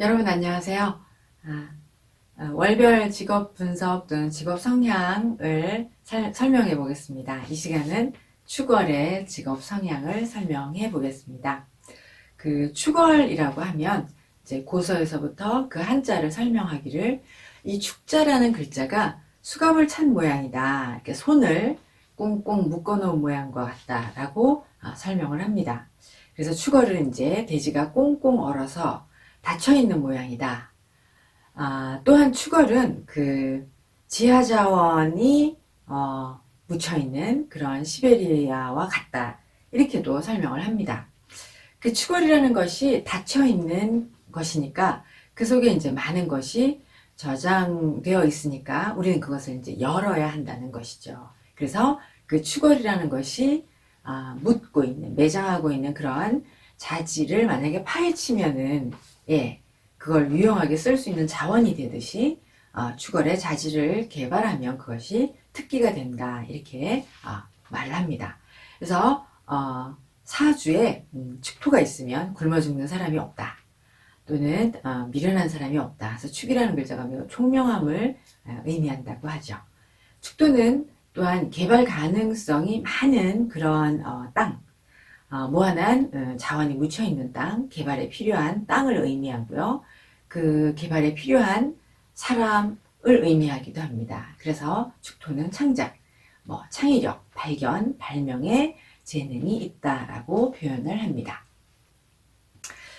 여러분 안녕하세요. 아, 아, 월별 직업 분석 또는 직업 성향을 살- 설명해 보겠습니다. 이 시간은 축월의 직업 성향을 설명해 보겠습니다. 그 축월이라고 하면 이제 고서에서부터 그 한자를 설명하기를 이 축자라는 글자가 수갑을 찬 모양이다. 이렇게 손을 꽁꽁 묶어 놓은 모양과 같다라고 아, 설명을 합니다. 그래서 축월은 이제 돼지가 꽁꽁 얼어서 닫혀 있는 모양이다. 아, 또한 축월은 그 지하 자원이 어, 묻혀 있는 그런 시베리아와 같다. 이렇게도 설명을 합니다. 그 축월이라는 것이 닫혀 있는 것이니까 그 속에 이제 많은 것이 저장되어 있으니까 우리는 그것을 이제 열어야 한다는 것이죠. 그래서 그 축월이라는 것이 아, 묻고 있는, 매장하고 있는 그런 자질을 만약에 파헤치면은 예, 그걸 유용하게 쓸 수 있는 자원이 되듯이 어, 축월의 자질을 개발하면 그것이 특기가 된다 이렇게 어, 말을 합니다. 그래서 어, 사주에 음, 축토가 있으면 굶어 죽는 사람이 없다. 또는 어, 미련한 사람이 없다. 그래서 축이라는 글자가 매우 총명함을 어, 의미한다고 하죠. 축토는 또한 개발 가능성이 많은 그런 어, 땅, 어, 무한한 어, 자원이 묻혀 있는 땅, 개발에 필요한 땅을 의미하고요. 그 개발에 필요한 사람을 의미하기도 합니다. 그래서 축토는 창작, 뭐 창의력, 발견, 발명에 재능이 있다라고 표현을 합니다.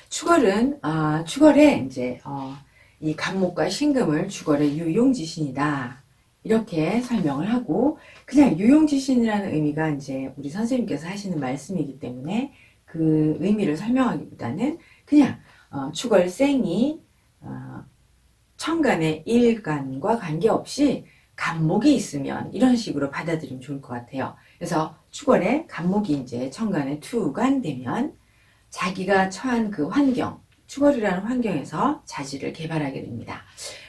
축월은 아, 축월에 이제 어, 이 간목과 신금을 축월의 유용지신이다 이렇게 설명을 하고 그냥 유용지신이라는 의미가 이제 우리 선생님께서 하시는 말씀이기 때문에 그 의미를 설명하기보다는 그냥 어, 축월생이 어, 천간의 일간과 관계없이 간목이 있으면 이런 식으로 받아들이면 좋을 것 같아요. 그래서 축월에 간목이 이제 천간에 투간 되면 자기가 처한 그 환경, 축월이라는 환경에서 자질을 개발하게 됩니다.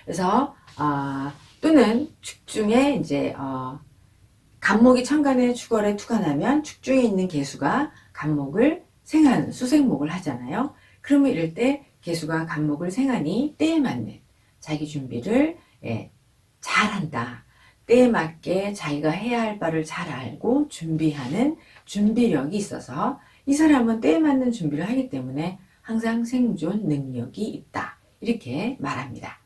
그래서 아, 또는 축중에 이제 어, 간목이 천간에 축월에 투간하면 축중에 있는 개수가 간목을 생한 수생목을 하잖아요. 그러면 이럴 때 개수가 간목을 생하니 때에 맞는 자기 준비를 예, 잘한다. 때에 맞게 자기가 해야 할 바를 잘 알고 준비하는 준비력이 있어서 이 사람은 때에 맞는 준비를 하기 때문에 항상 생존 능력이 있다. 이렇게 말합니다.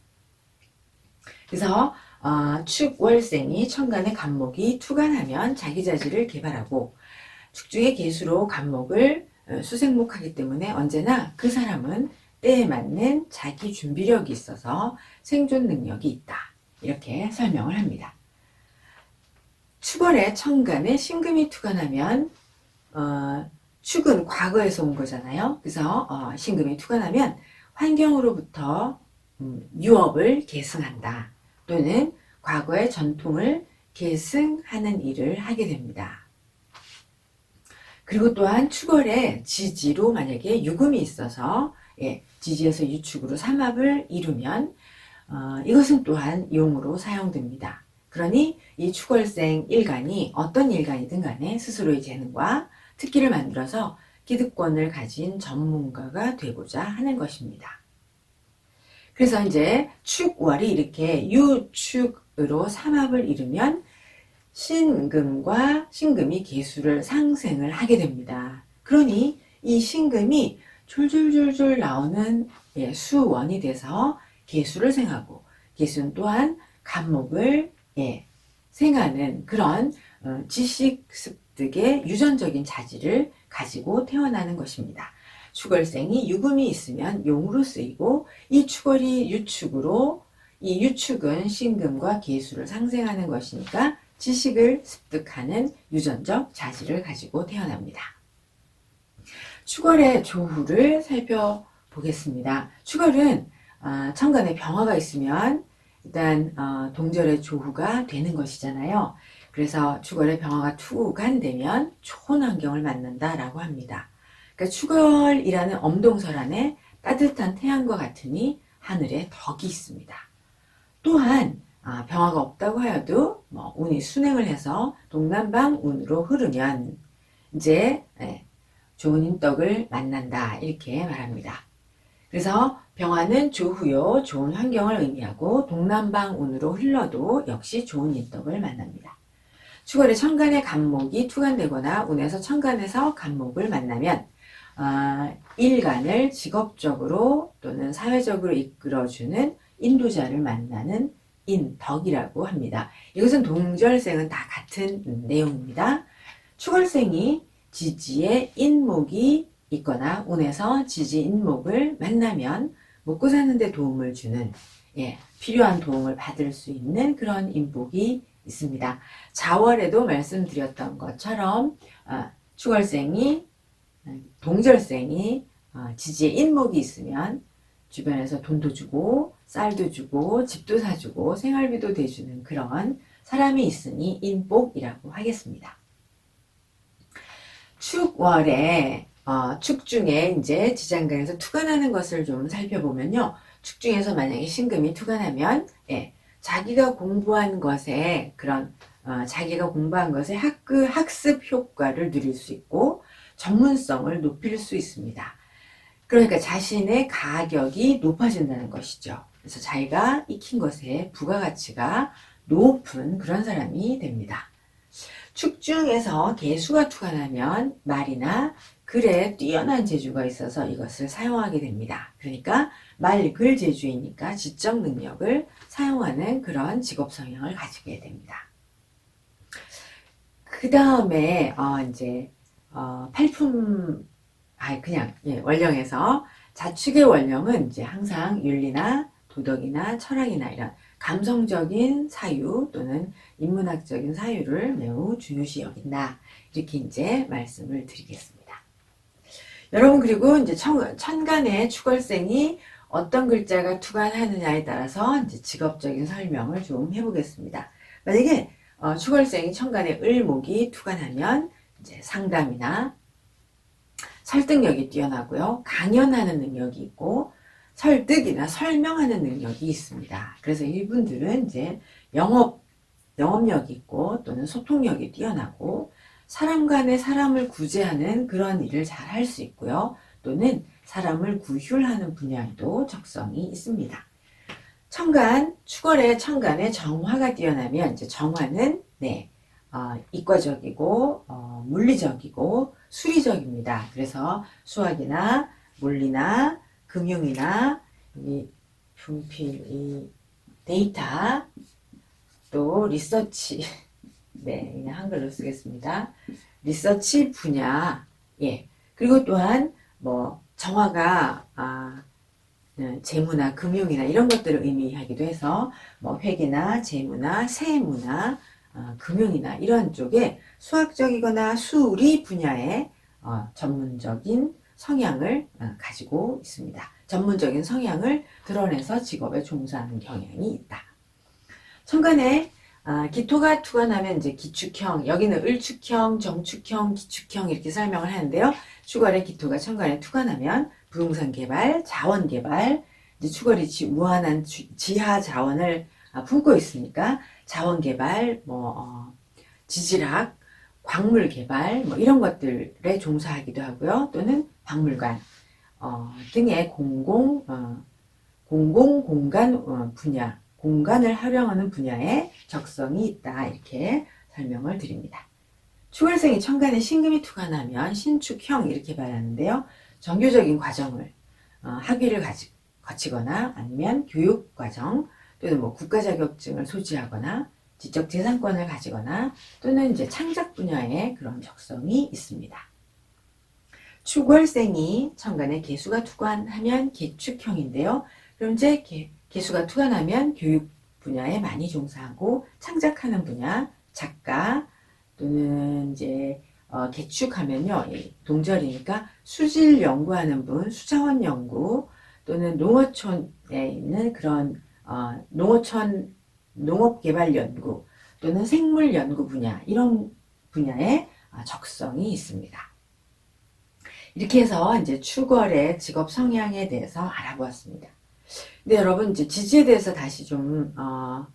그래서 어, 축월생이 천간의 간목이 투간하면 자기 자질을 개발하고 축중의 개수로 간목을 어, 수생목하기 때문에 언제나 그 사람은 때에 맞는 자기 준비력이 있어서 생존 능력이 있다. 이렇게 설명을 합니다. 축월에 천간에 신금이 투간하면 어, 축은 과거에서 온 거잖아요. 그래서 어, 신금이 투간하면 환경으로부터 음, 유업을 계승한다. 또는 과거의 전통을 계승하는 일을 하게 됩니다. 그리고 또한 축월에 지지로 만약에 유금이 있어서 예, 지지에서 유축으로 삼합을 이루면 어, 이것은 또한 용으로 사용됩니다. 그러니 이 축월생 일간이 어떤 일간이든 간에 스스로의 재능과 특기를 만들어서 기득권을 가진 전문가가 되고자 하는 것입니다. 그래서 이제 축월이 이렇게 유축으로 삼합을 이루면 신금과 신금이 개수를 상생을 하게 됩니다. 그러니 이 신금이 줄줄줄줄 나오는 예, 수원이 돼서 개수를 생하고 개수는 또한 간목을 예, 생하는 그런 어, 지식 습득의 유전적인 자질을 가지고 태어나는 것입니다. 축월생이 유금이 있으면 용으로 쓰이고 이 축월이 유축으로 이 유축은 신금과 개수를 상생하는 것이니까 지식을 습득하는 유전적 자질을 가지고 태어납니다. 축월의 조후를 살펴보겠습니다. 축월은 어, 천간에 병화가 있으면 일단 어, 동절의 조후가 되는 것이잖아요. 그래서 축월의 병화가 투간되면 좋은 환경을 만난다라고 합니다. 그러니까 축월이라는 엄동설 안에 따뜻한 태양과 같으니 하늘에 덕이 있습니다. 또한 아, 병화가 없다고 하여도 뭐 운이 순행을 해서 동남방 운으로 흐르면 이제 예, 좋은 인덕을 만난다 이렇게 말합니다. 그래서 병화는 조후요, 좋은 환경을 의미하고 동남방 운으로 흘러도 역시 좋은 인덕을 만납니다. 추월에 천간의 간목이 투간되거나 운에서 천간에서 간목을 만나면 아, 일간을 직업적으로 또는 사회적으로 이끌어주는 인도자를 만나는 인덕이라고 합니다. 이것은 동절생은 다 같은 내용입니다. 추월생이 지지에 인목이 있거나 운에서 지지 인목을 만나면 먹고 사는데 도움을 주는 예, 필요한 도움을 받을 수 있는 그런 인복이 있습니다. 자월에도 말씀드렸던 것처럼 아, 추월생이 동절생이 어, 지지에 인목이 있으면 주변에서 돈도 주고 쌀도 주고 집도 사주고 생활비도 대주는 그런 사람이 있으니 인복이라고 하겠습니다. 축월에 어, 축 중에 이제 지장간에서 투간하는 것을 좀 살펴보면요. 축 중에서 만약에 신금이 투간하면 예, 자기가 공부한 것에 그런 어, 자기가 공부한 것에 학그 학습 효과를 누릴 수 있고 전문성을 높일 수 있습니다. 그러니까 자신의 가격이 높아진다는 것이죠. 그래서 자기가 익힌 것에 부가가치가 높은 그런 사람이 됩니다. 축중에서 개수가 투간하면 말이나 글에 뛰어난 재주가 있어서 이것을 사용하게 됩니다. 그러니까 말, 글 재주이니까 지적 능력을 사용하는 그런 직업 성향을 가지게 됩니다. 그 다음에 어 이제 어 팔품 아 그냥 예, 원령에서 자축의 원령은 이제 항상 윤리나 도덕이나 철학이나 이런 감성적인 사유 또는 인문학적인 사유를 매우 중요시 여긴다. 이렇게 이제 말씀을 드리겠습니다. 여러분 그리고 이제 천, 천간의 축월생이 어떤 글자가 투간하느냐에 따라서 이제 직업적인 설명을 좀 해보겠습니다. 만약에 어, 축월생이 천간에 을목이 투간하면 이제 상담이나 설득력이 뛰어나고요. 강연하는 능력이 있고 설득이나 설명하는 능력이 있습니다. 그래서 이분들은 이제 영업 영업력이 있고 또는 소통력이 뛰어나고 사람 간의 사람을 구제하는 그런 일을 잘 할 수 있고요. 또는 사람을 구휼하는 분야에도 적성이 있습니다. 천간, 추월의 천간에 정화가 뛰어나면 이제 정화는 네, 어, 이과적이고 어, 물리적이고 수리적입니다. 그래서 수학이나 물리나 금융이나 이 분필, 이 데이터 또 리서치 네, 그냥 한글로 쓰겠습니다. 리서치 분야, 예. 그리고 또한 뭐 정화가 아, 네, 재무나 금융이나 이런 것들을 의미하기도 해서 뭐 회계나 재무나 세무나 어, 금융이나 이런 쪽에 수학적이거나 수리 분야의 어, 전문적인 성향을 어, 가지고 있습니다. 전문적인 성향을 드러내서 직업에 종사하는 경향이 있다. 천간에 아, 기토가 투관하면 이제 기축형, 여기는 을축형, 정축형, 기축형 이렇게 설명을 하는데요. 추월의 기토가 천간에 투관하면 부동산 개발, 자원 개발, 이제 추월이 지, 무한한 지, 지하 자원을 아, 품고 있으니까 자원 개발, 뭐 어, 지질학, 광물 개발, 뭐 이런 것들에 종사하기도 하고요. 또는 박물관 어, 등의 공공 어, 공공 공간 어, 분야 공간을 활용하는 분야에 적성이 있다. 이렇게 설명을 드립니다. 추월생이 천간에 신금이 투간하면 신축형 이렇게 말하는데요. 정교적인 과정을 어, 학위를 가지, 거치거나 아니면 교육과정 또는 뭐 국가 자격증을 소지하거나 지적 재산권을 가지거나 또는 이제 창작 분야에 그런 적성이 있습니다. 추월생이 천간에 개수가 투관하면 개축형인데요. 그럼 이제 개, 개수가 투과하면 교육 분야에 많이 종사하고 창작하는 분야, 작가 또는 이제 어, 개축하면요 동절이니까 수질 연구하는 분, 수자원 연구 또는 농어촌에 있는 그런 어, 농어촌 농업개발 연구 또는 생물 연구 분야 이런 분야에 어, 적성이 있습니다. 이렇게 해서 이제 추월의 직업 성향에 대해서 알아보았습니다. 네, 여러분, 이제 지지에 대해서 다시 좀, 어,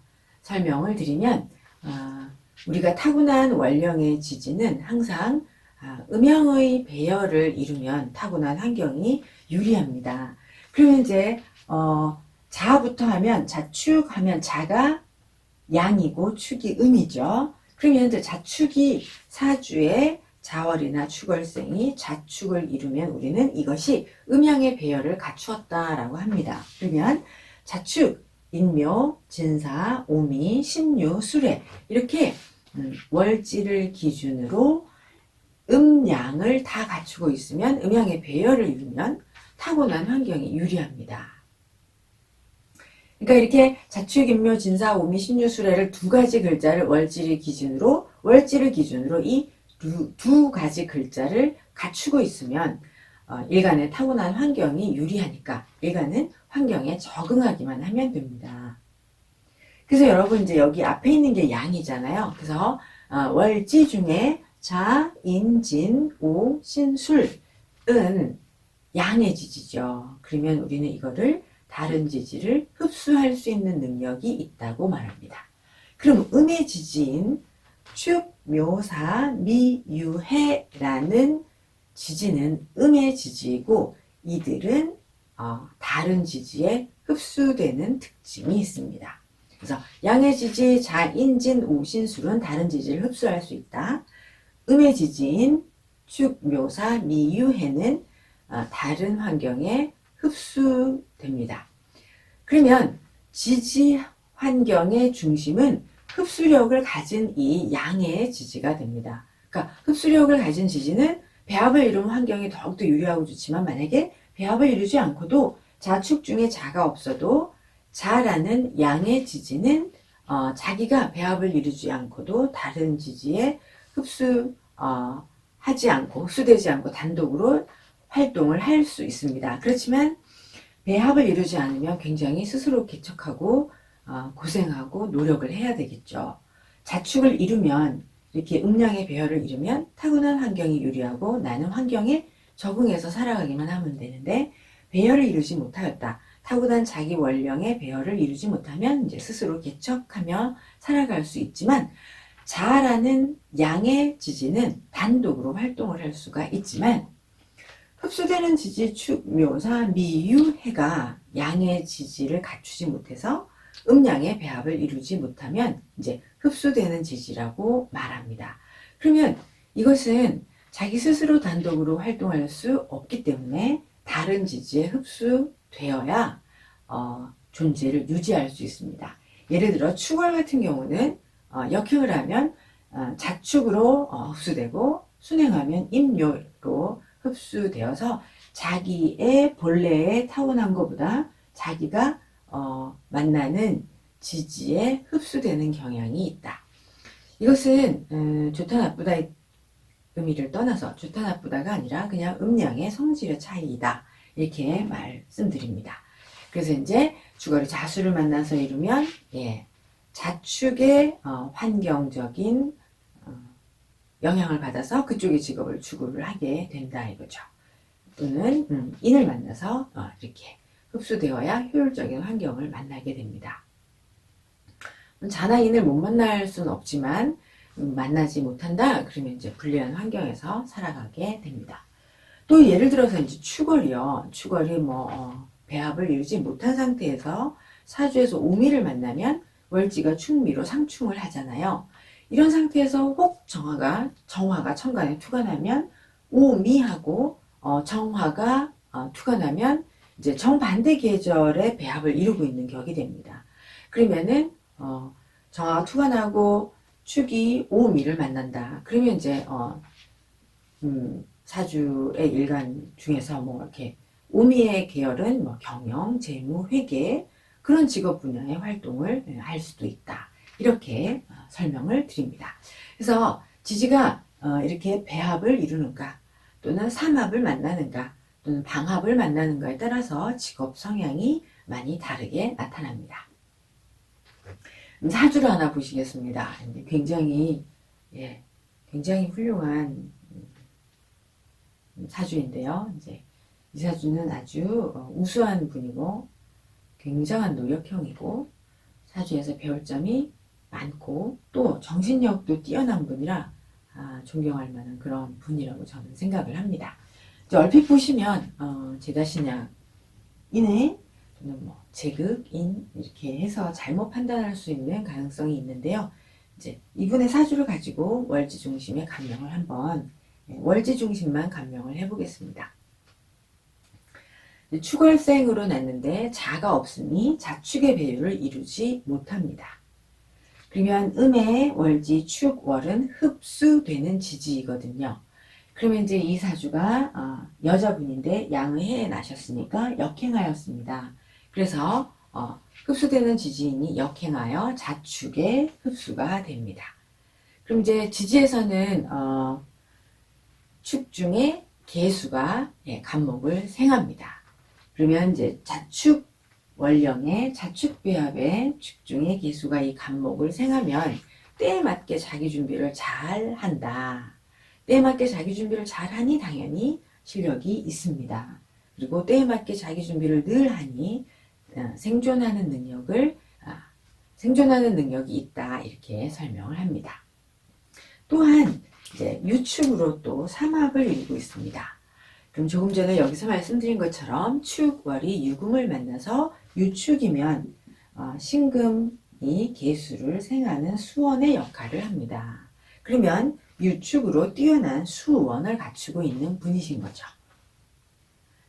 설명을 드리면, 어, 우리가 타고난 원령의 지지는 항상 아, 음양의 배열을 이루면 타고난 환경이 유리합니다. 그러면 이제 어, 자부터 하면 자축 하면 자가 양이고 축이 음이죠. 그러면 이제 자축이 사주에 자월이나 축월생이 자축을 이루면 우리는 이것이 음양의 배열을 갖추었다라고 합니다. 그러면 자축, 인묘, 진사, 오미, 신유, 수례 이렇게 음, 월지를 기준으로 음양을 다 갖추고 있으면 음양의 배열을 이루면 타고난 환경이 유리합니다. 그러니까 이렇게 자축인묘 진사 오미 신유수레를 두 가지 글자를 월지를 기준으로 월지를 기준으로 이 두 가지 글자를 갖추고 있으면 어, 일간의 타고난 환경이 유리하니까 일간은 환경에 적응하기만 하면 됩니다. 그래서 여러분 이제 여기 앞에 있는 게 양이잖아요. 그래서 어, 월지 중에 자, 인, 진, 오, 신, 술, 은 양의 지지죠. 그러면 우리는 이거를 다른 지지를 흡수할 수 있는 능력이 있다고 말합니다. 그럼 음의 지지인 축, 묘사, 미, 유 해라는 지지는 음의 지지이고 이들은 어, 다른 지지에 흡수되는 특징이 있습니다. 그래서 양의 지지, 자, 인진, 오신술은 다른 지지를 흡수할 수 있다. 음의 지지인 축, 묘사, 미, 유 해는 어, 다른 환경에 흡수 됩니다. 그러면 지지 환경의 중심은 흡수력을 가진 이 양의 지지가 됩니다. 그러니까 흡수력을 가진 지지는 배합을 이루는 환경이 더욱더 유리하고 좋지만 만약에 배합을 이루지 않고도 자축 중에 자가 없어도 자라는 양의 지지는 어, 자기가 배합을 이루지 않고도 다른 지지에 흡수 어, 하지 않고 흡수되지 않고 단독으로 활동을 할 수 있습니다. 그렇지만 배합을 이루지 않으면 굉장히 스스로 개척하고 어, 고생하고 노력을 해야 되겠죠. 자축을 이루면 이렇게 음량의 배열을 이루면 타고난 환경이 유리하고 나는 환경에 적응해서 살아가기만 하면 되는데 배열을 이루지 못하였다. 타고난 자기 원령의 배열을 이루지 못하면 이제 스스로 개척하며 살아갈 수 있지만 자라는 양의 지지는 단독으로 활동을 할 수가 있지만 흡수되는 지지 축, 묘사, 미유, 해가 양의 지지를 갖추지 못해서 음양의 배합을 이루지 못하면 이제 흡수되는 지지라고 말합니다. 그러면 이것은 자기 스스로 단독으로 활동할 수 없기 때문에 다른 지지에 흡수되어야 어, 존재를 유지할 수 있습니다. 예를 들어 축월 같은 경우는 어, 역행을 하면 어, 자축으로 어, 흡수되고 순행하면 임요로 흡수되어서 자기의 본래에 타고난 것보다 자기가 어, 만나는 지지에 흡수되는 경향이 있다. 이것은 음, 좋다 나쁘다 의미를 떠나서 좋다 나쁘다가 아니라 그냥 음량의 성질의 차이이다. 이렇게 말씀드립니다. 그래서 이제 주거리 자수를 만나서 이루면 예, 자축의 어, 환경적인 어, 영향을 받아서 그쪽의 직업을 추구를 하게 된다 이거죠. 또는 음, 인을 만나서 어, 이렇게 흡수되어야 효율적인 환경을 만나게 됩니다. 자나 인을 못 만날 수는 없지만 음, 만나지 못한다 그러면 이제 불리한 환경에서 살아가게 됩니다. 또 예를 들어서 이제 추걸이요. 추걸이 뭐 어, 배합을 이루지 못한 상태에서 사주에서 오미를 만나면 월지가 충미로 상충을 하잖아요. 이런 상태에서 혹 정화가 정화가 천간에 투간하면 오미하고 어, 정화가 어, 투간하면 이제 정반대 계절의 배합을 이루고 있는 격이 됩니다. 그러면은 어, 정화가 투간하고 축이 오미를 만난다. 그러면 이제 어, 음, 사주의 일간 중에서 뭐 이렇게 오미의 계열은 뭐 경영, 재무, 회계 그런 직업 분야의 활동을 예, 할 수도 있다. 이렇게 어, 설명을 드립니다. 그래서 지지가 어, 이렇게 배합을 이루는가 또는 삼합을 만나는가 또는 방합을 만나는가에 따라서 직업 성향이 많이 다르게 나타납니다. 음, 사주를 하나 보시겠습니다. 굉장히 예, 굉장히 훌륭한 음, 사주인데요. 이제 이 사주는 아주 어, 우수한 분이고 굉장한 노력형이고 사주에서 배울 점이 많고 또 정신력도 뛰어난 분이라 아, 존경할 만한 그런 분이라고 저는 생각을 합니다. 얼핏 보시면 어, 제다신약 인해 또는 뭐 제극인 이렇게 해서 잘못 판단할 수 있는 가능성이 있는데요. 이제 이분의 사주를 가지고 월지 중심의 감명을 한번 예, 월지 중심만 감명을 해보겠습니다. 축월생으로 났는데 자가 없으니 자축의 배유를 이루지 못합니다. 그러면 음의 월지 축월은 흡수되는 지지이거든요. 그러면 이제 이 사주가 어, 여자분인데 양의 해에 나셨으니까 역행하였습니다. 그래서 어, 흡수되는 지지인이 역행하여 자축의 흡수가 됩니다. 그럼 이제 지지에서는 어, 축 중에 개수가 예, 간목을 생합니다. 그러면 이제 자축 원령의 자축 배합의 축 중에 개수가 이 간목을 생하면 때에 맞게 자기 준비를 잘 한다. 때에 맞게 자기 준비를 잘 하니 당연히 실력이 있습니다. 그리고 때에 맞게 자기 준비를 늘 하니 어, 생존하는 능력을 아, 생존하는 능력이 있다 이렇게 설명을 합니다. 또한 이제 유축으로 또 삼합을 이루고 있습니다. 그럼 조금 전에 여기서 말씀드린 것처럼 축월이 유금을 만나서 유축이면 어, 신금이 개수를 생하는 수원의 역할을 합니다. 그러면 유축으로 뛰어난 수원을 갖추고 있는 분이신 거죠.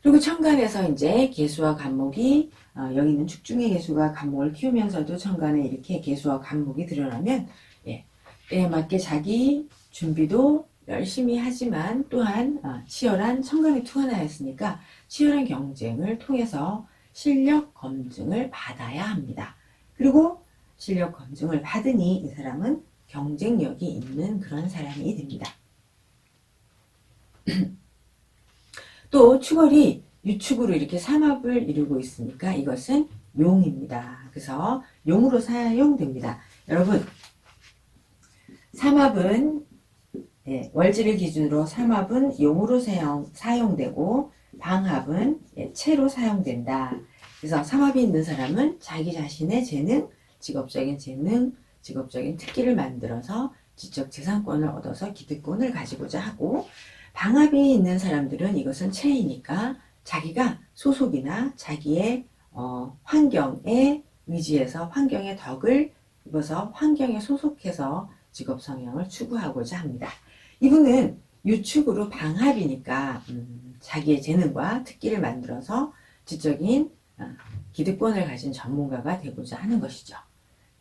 그리고 천간에서 이제 개수와 간목이 어, 여기 있는 축중의 개수가 간목을 키우면서도 천간에 이렇게 개수와 간목이 드러나면 예, 때에 맞게 자기 준비도 열심히 하지만 또한 어, 치열한 천간의 투하나였으니까 치열한 경쟁을 통해서 실력 검증을 받아야 합니다. 그리고 실력 검증을 받으니 이 사람은 경쟁력이 있는 그런 사람이 됩니다. 또 축월이 유축으로 이렇게 삼합을 이루고 있으니까 이것은 용입니다. 그래서 용으로 사용됩니다. 여러분 삼합은 예, 월지를 기준으로 삼합은 용으로 사용, 사용되고 방합은 예, 채로 사용된다. 그래서 삼합이 있는 사람은 자기 자신의 재능, 직업적인 재능, 직업적인 특기를 만들어서 지적 재산권을 얻어서 기득권을 가지고자 하고 방합이 있는 사람들은 이것은 체이니까 자기가 소속이나 자기의 어, 환경에 의지해서 환경의 덕을 입어서 환경에 소속해서 직업 성향을 추구하고자 합니다. 이분은 유축으로 방합이니까 음, 자기의 재능과 특기를 만들어서 지적인 어, 기득권을 가진 전문가가 되고자 하는 것이죠.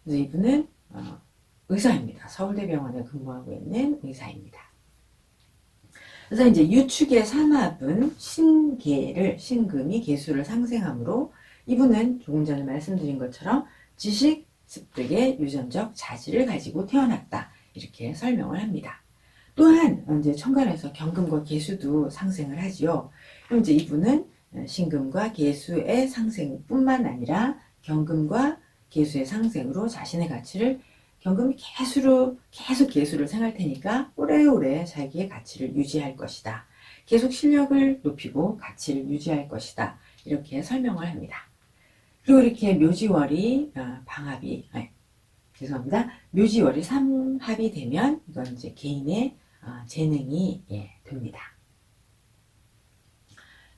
그래서 이분은 어, 의사입니다. 서울대병원에 근무하고 있는 의사입니다. 그래서 이제 유축의 삼합은 신계를 신금이 개수를 상생하므로 이분은 조금 전에 말씀드린 것처럼 지식 습득의 유전적 자질을 가지고 태어났다 이렇게 설명을 합니다. 또한 이제 천간에서 경금과 개수도 상생을 하지요. 그럼 이제 이분은 신금과 개수의 상생뿐만 아니라 경금과 개수의 상생으로 자신의 가치를 경금이 개수로 계속 개수를 생할 테니까 오래오래 자기의 가치를 유지할 것이다. 계속 실력을 높이고 가치를 유지할 것이다. 이렇게 설명을 합니다. 그리고 이렇게 묘지월이 어, 방합이 아니, 죄송합니다. 묘지월이 삼합이 되면 이건 이제 개인의 어, 재능이 예, 됩니다.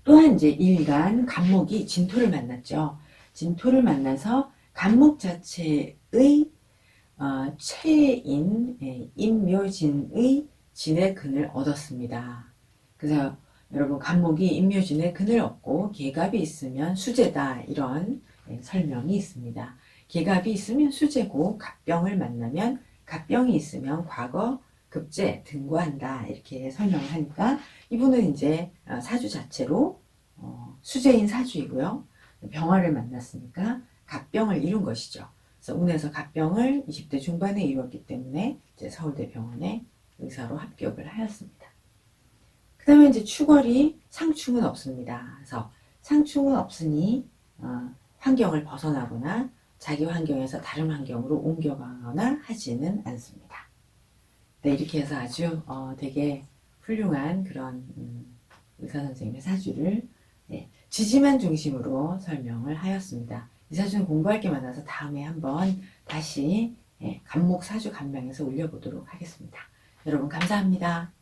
또한 이제 일간 간목이 진토를 만났죠. 진토를 만나서 간목 자체의 어, 최인 예, 임묘진의 진의 근을 얻었습니다. 그래서 여러분 간목이 임묘진의 근을 얻고 계갑이 있으면 수제다 이런 예, 설명이 있습니다. 계갑이 있으면 수제고 갑병을 만나면 갑병이 있으면 과거 급제 등과한다 이렇게 설명을 하니까 이분은 이제 어, 사주 자체로 어, 수제인 사주이고요. 병화를 만났으니까 갑병을 이룬 것이죠. 그래서 운에서 갑병을 20대 중반에 이뤘기 때문에 이제 서울대 병원에 의사로 합격을 하였습니다. 그 다음에 이제 추월이 상충은 없습니다. 그래서 상충은 없으니 어, 환경을 벗어나거나 자기 환경에서 다른 환경으로 옮겨가거나 하지는 않습니다. 네, 이렇게 해서 아주 어, 되게 훌륭한 그런 음, 의사 선생님의 사주를 네, 지지만 중심으로 설명을 하였습니다. 이 사주는 공부할 게 많아서 다음에 한번 다시 예, 간목 사주 간명에서 올려보도록 하겠습니다. 여러분 감사합니다.